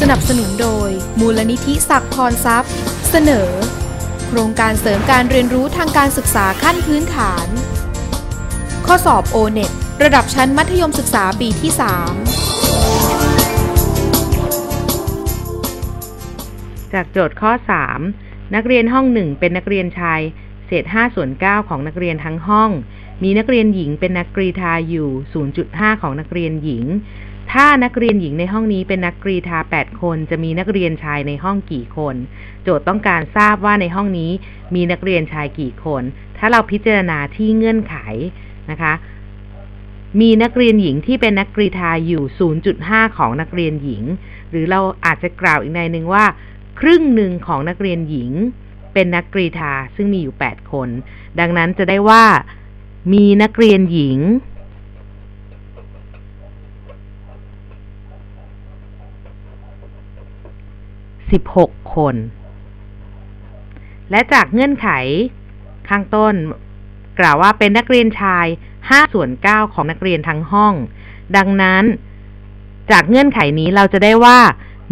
สนับสนุนโดย มูลนิธิศักพรทรัพย์ เสนอ โครงการเสริมการเรียนรู้ทางการศึกษาขั้นพื้นฐาน ข้อสอบ o n e t ระดับชั้นมัธยมศึกษาปีที่ 3 จากโจทย์ข้อ 3 นักเรียนห้องหนึ่งเป็นนักเรียนชาย เศษ5ส่วน9ของนักเรียนทั้งห้อง มีนักเรียนหญิงเป็นนักกรีธาอยู่ 0.5 ของนักเรียนหญิง ถ้านักเรียนหญิงในห้องนี้เป็นนักกรีธา 8 คน จะมีนักเรียนชายในห้องกี่คน โจทย์ต้องการทราบว่าในห้องนี้มีนักเรียนชายกี่คน ถ้าเราพิจารณาที่เงื่อนไขนะคะ มีนักเรียนหญิงที่เป็นนักกรีธาอยู่ 0.5 ของนักเรียนหญิง หรือเราอาจจะกล่าวอีกในหนึ่งว่า ครึ่งหนึ่งของนักเรียนหญิง เป็นนักกรีธาซึ่งมีอยู่ 8 คน ดังนั้นจะได้ว่ามีนักเรียนหญิง 16 คน และจากเงื่อนไขข้างต้น กล่าวว่าเป็นนักเรียนชาย 5 ส่วน 9 ของนักเรียนทั้งห้อง ดังนั้น จากเงื่อนไขนี้เราจะได้ว่า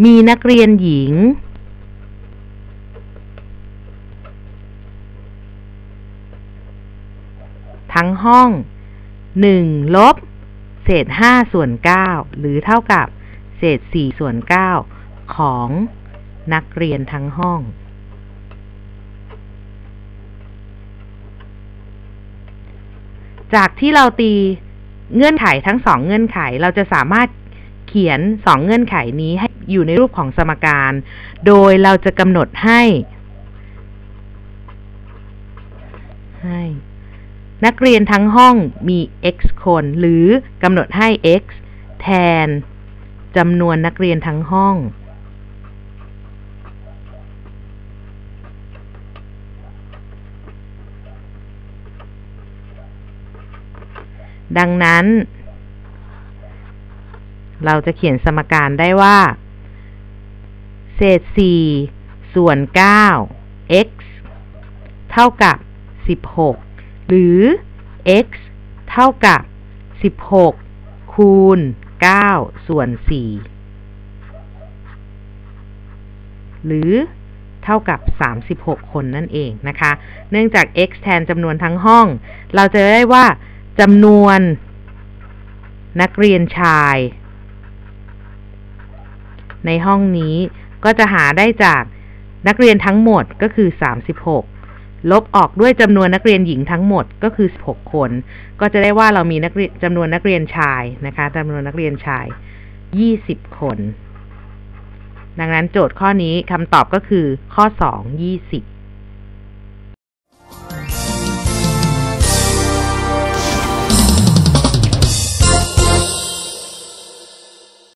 มีนักเรียนหญิง ทั้งห้อง 1 ลบ เศษ 5 ส่วน 9 หรือเท่ากับเศษ 4 ส่วน 9 ของ นักเรียนทั้งห้อง จากที่เราตีเงื่อนไขทั้งสองเงื่อนไข เราจะสามารถเขียนสองเงื่อนไขนี้ให้อยู่ในรูปของสมการ โดยเราจะกำหนดให้ ให้ นักเรียนทั้งห้องมี x คน หรือกำหนดให้ x แทนจำนวนนักเรียนทั้งห้อง ดังนั้น เราจะเขียนสมการได้ว่า เศษ 4 ส่วน 9 x เท่ากับ 16 หรือ x เท่ากับ 16 คูณ 9 ส่วน 4 หรือเท่ากับ 36 คนนั่นเองนะคะ เนื่องจาก x แทนจำนวนทั้งห้อง เราจะได้ว่า จำนวน นักเรียนชาย ในห้องนี้ก็จะหาได้จากนักเรียนทั้งหมดก็คือ 36 ลบออกด้วยจำนวนนักเรียนหญิงทั้งหมดก็คือ 16 คน ก็จะได้ว่าเรามีนักเรียนจำนวนนักเรียนชายนะคะจำนวนนักเรียนชาย 20 คน ดังนั้นโจทย์ข้อนี้คำตอบก็คือข้อ 2 20